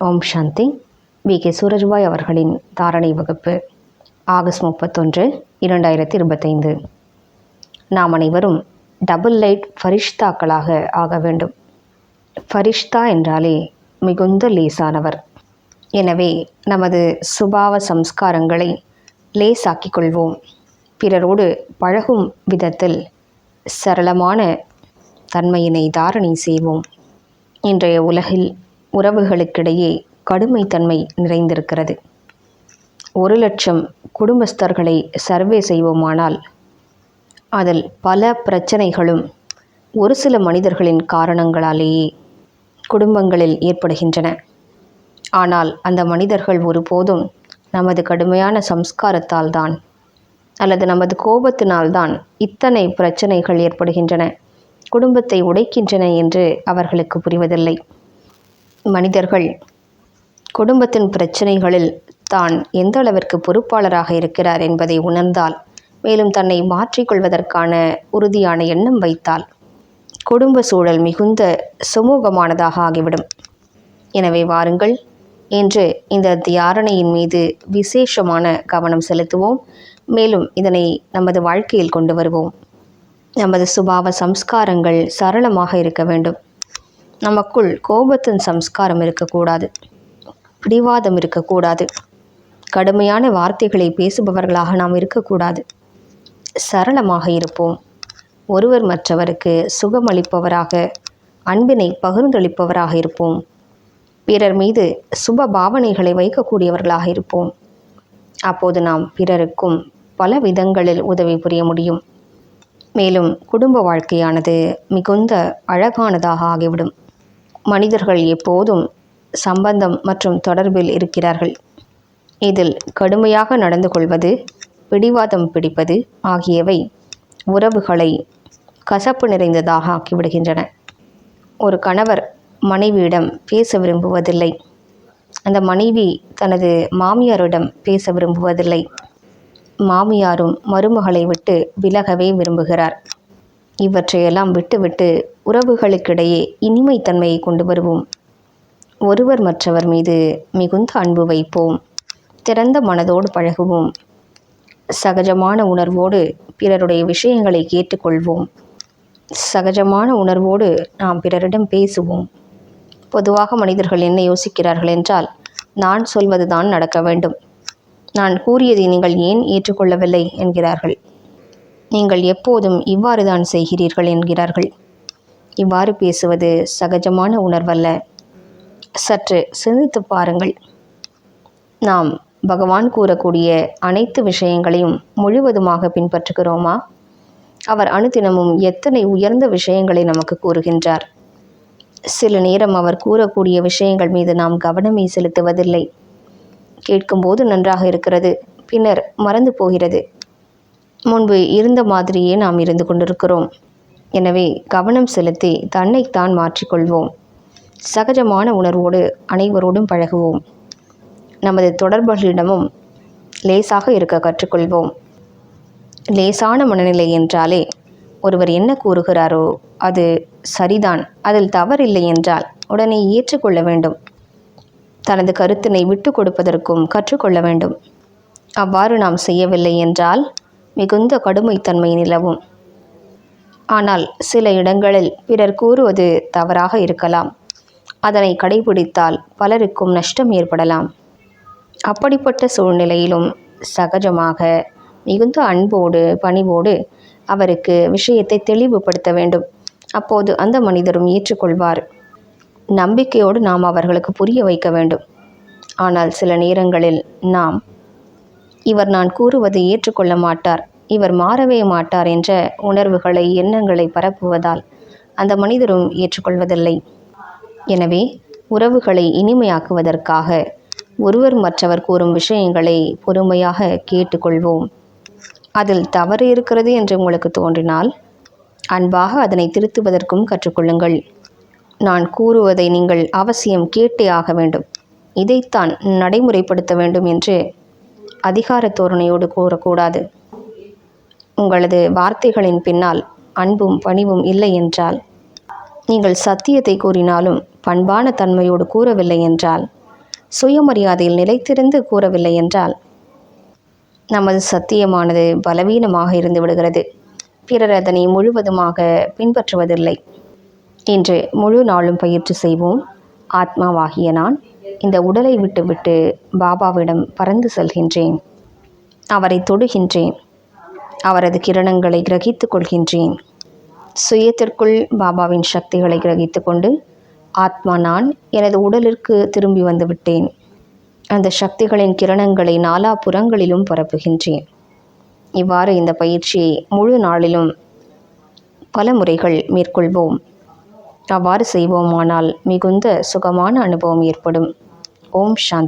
Om Shanti. We. K. Surajbhai அவர்களின் தாரணை வகுப்பு ஆகஸ்ட் முப்பத்தொன்று இரண்டாயிரத்தி இருபத்தைந்து. நாம் அனைவரும் டபுள் லைட் ஃபரிஷ்தாக்களாக ஆக வேண்டும். ஃபரிஷ்தா என்றாலே மிகுந்த லேசானவர். எனவே நமது சுபாவ சம்ஸ்காரங்களை லேசாக்கிக் கொள்வோம். பிறரோடு பழகும் விதத்தில் சரளமான தன்மையினை தாரணை செய்வோம். இன்றைய உலகில் உறவுகளுக்கிடையே கடுமைத்தன்மை நிறைந்திருக்கிறது. ஒரு லட்சம் குடும்பஸ்தர்களை சர்வே செய்வோமானால் அதில் பல பிரச்சனைகளும் ஒரு சில மனிதர்களின் காரணங்களாலேயே குடும்பங்களில் ஏற்படுகின்றன. ஆனால் அந்த மனிதர்கள் ஒருபோதும் நமது கடுமையான சம்ஸ்காரத்தால் தான் அல்லது நமது கோபத்தினால்தான் இத்தனை பிரச்சனைகள் ஏற்படுகின்றன. குடும்பத்தை உடைக்கின்றன என்று அவர்களுக்கு புரிவதில்லை. மனிதர்கள். குடும்பத்தின் பிரச்சனைகளில் தான் எந்த அளவிற்கு பொறுப்பாளராக இருக்கிறார் என்பதை உணர்ந்தால் மேலும் தன்னை மாற்றிக்கொள்வதற்கான உறுதியான எண்ணம் வைத்தால் குடும்ப சூழல் மிகுந்த சுமூகமானதாக ஆகிவிடும். எனவே வாருங்கள் என்று இந்த தியாரணையின் மீது விசேஷமான கவனம் செலுத்துவோம். மேலும் இதனை நமது வாழ்க்கையில் கொண்டு வருவோம். நமது சுபாவ சம்ஸ்காரங்கள் சரளமாக இருக்க வேண்டும். நமக்குள் கோபத்தின் சம்ஸ்காரம் இருக்கக்கூடாது. பிடிவாதம் இருக்கக்கூடாது. கடுமையான வார்த்தைகளை பேசுபவர்களாக நாம் இருக்கக்கூடாது. சரளமாக இருப்போம். ஒருவர் மற்றவருக்கு சுகமளிப்பவராக அன்பினை பகிர்ந்தளிப்பவராக இருப்போம். பிறர் மீது சுப பாவனைகளை வைக்கக்கூடியவர்களாக இருப்போம். அப்போது நாம் பிறருக்கும் பல விதங்களில் உதவி புரிய முடியும். மேலும் குடும்ப வாழ்க்கையானது மிகுந்த அழகானதாக ஆகிவிடும். மனிதர்கள் எப்போதும் சம்பந்தம் மற்றும் தொடர்பில் இருக்கிறார்கள். இதில் கடுமையாக நடந்து கொள்வது பிடிவாதம் பிடிப்பது ஆகியவை உறவுகளை கசப்பு நிறைந்ததாக ஆக்கிவிடுகின்றன. ஒரு கணவர் மனைவியிடம் பேச விரும்புவதில்லை. அந்த மனைவி தனது மாமியாரிடம் பேச விரும்புவதில்லை. மாமியாரும் மருமகளை விட்டு விலகவே விரும்புகிறார். இவற்றையெல்லாம் விட்டுவிட்டு உறவுகளுக்கிடையே இனிமைத்தன்மையை கொண்டு வருவோம். ஒருவர் மற்றவர் மீது மிகுந்த அன்பு வைப்போம். திறந்த மனதோடு பழகுவோம். சகஜமான உணர்வோடு பிறருடைய விஷயங்களை கேட்டுக்கொள்வோம். சகஜமான உணர்வோடு நாம் பிறரிடம் பேசுவோம். பொதுவாக மனிதர்கள் என்ன யோசிக்கிறார்கள் என்றால் நான் சொல்வதுதான் நடக்க வேண்டும். நான் கூறியதை நீங்கள் ஏன் ஏற்றுக்கொள்ளவில்லை? என்கிறார்கள். நீங்கள் எப்போதும் இவ்வாறு தான் செய்கிறீர்கள் என்கிறார்கள். இவ்வாறு பேசுவது சகஜமான உணர்வல்ல. சற்று சிந்தித்து பாருங்கள். நாம் பகவான் கூறக்கூடிய அனைத்து விஷயங்களையும் முழுவதுமாக பின்பற்றுகிறோமா? அவர் அனுதினமும் எத்தனை உயர்ந்த விஷயங்களை நமக்கு கூறுகின்றார்? சில நேரம் அவர் கூறக்கூடிய விஷயங்கள் மீது நாம் கவனமே செலுத்துவதில்லை. கேட்கும்போது நன்றாக இருக்கிறது பின்னர் மறந்து போகிறது. முன்பு இருந்த மாதிரியே நாம் இருந்து கொண்டிருக்கிறோம். எனவே கவனம் செலுத்தி தன்னைத்தான் மாற்றிக்கொள்வோம். சகஜமான உணர்வோடு அனைவரோடும் பழகுவோம். நமது தொடர்புகளிடமும் லேசாக இருக்க கற்றுக்கொள்வோம். லேசான மனநிலை என்றாலே ஒருவர் என்ன கூறுகிறாரோ அது சரிதான். அதில் தவறில்லை என்றால் உடனே ஏற்றுக்கொள்ள வேண்டும். தனது கருத்தினை விட்டு கொடுப்பதற்கும் கற்றுக்கொள்ள வேண்டும். அவ்வாறு நாம் செய்யவில்லை என்றால் மிகுந்த கடுமைத்தன்மை நிலவும். ஆனால் சில இடங்களில் பிறர் கூறுவது தவறாக இருக்கலாம். அதனை கடைபிடித்தால் பலருக்கும் நஷ்டம் ஏற்படலாம். அப்படிப்பட்ட சூழ்நிலையிலும் சகஜமாக மிகுந்த அன்போடு பணிவோடு அவருக்கு விஷயத்தை தெளிவுபடுத்த வேண்டும். அப்போது அந்த மனிதரும் ஏற்றுக்கொள்வார். நம்பிக்கையோடு நாம் அவர்களுக்கு புரிய வைக்க வேண்டும். ஆனால் சில நேரங்களில் நாம் இவர் நான் கூறுவதை ஏற்றுக்கொள்ள மாட்டார். இவர் மாறவே மாட்டார் என்ற உணர்வுகளை எண்ணங்களை பரப்புவதால் அந்த மனிதரும் ஏற்றுக்கொள்வதில்லை. எனவே உறவுகளை இனிமையாக்குவதற்காக ஒருவர் மற்றவர் கூறும் விஷயங்களை பொறுமையாக கேட்டுக்கொள்வோம். அதில் தவறு இருக்கிறது என்று உங்களுக்கு தோன்றினால் அன்பாக அதனை திருத்துவதற்கும் கற்றுக்கொள்ளுங்கள். நான் கூறுவதை நீங்கள் அவசியம் கேட்டே ஆக வேண்டும். இதைத்தான் நடைமுறைப்படுத்த வேண்டும் என்று அதிகார தோரணையோடு கூறக்கூடாது. உங்களது வார்த்தைகளின் பின்னால் அன்பும் பணிவும் இல்லை என்றால் நீங்கள் சத்தியத்தை கூறினாலும் பண்பான தன்மையோடு கூறவில்லை என்றால் சுயமரியாதையில் நிலைத்திருந்து கூறவில்லை என்றால் நமது சத்தியமானது பலவீனமாக இருந்து விடுகிறது. பிறர் அதனை முழுவதுமாக பின்பற்றுவதில்லை. இன்று முழு நாளும் பயிற்சி செய்வோம். ஆத்மாவாகிய நான் இந்த உடலை விட்டுவிட்டு பாபாவிடம் பறந்து செல்கின்றேன். அவரை தொடுகின்றேன். அவரது கிரணங்களை கிரகித்து கொள்கின்றேன். சுயத்திற்குள் பாபாவின் சக்திகளை கிரகித்து கொண்டு ஆத்மா நான் எனது உடலிற்கு திரும்பி வந்துவிட்டேன் அந்த சக்திகளின் கிரணங்களை நாலா புறங்களிலும் பரப்புகின்றேன். இவ்வாறு இந்த பயிற்சியை முழு நாளிலும் பல முறைகள் மேற்கொள்வோம். அவ்வாறு செய்வோமானால் மிகுந்த சுகமான அனுபவம் ஏற்படும். ஓம் சாந்தி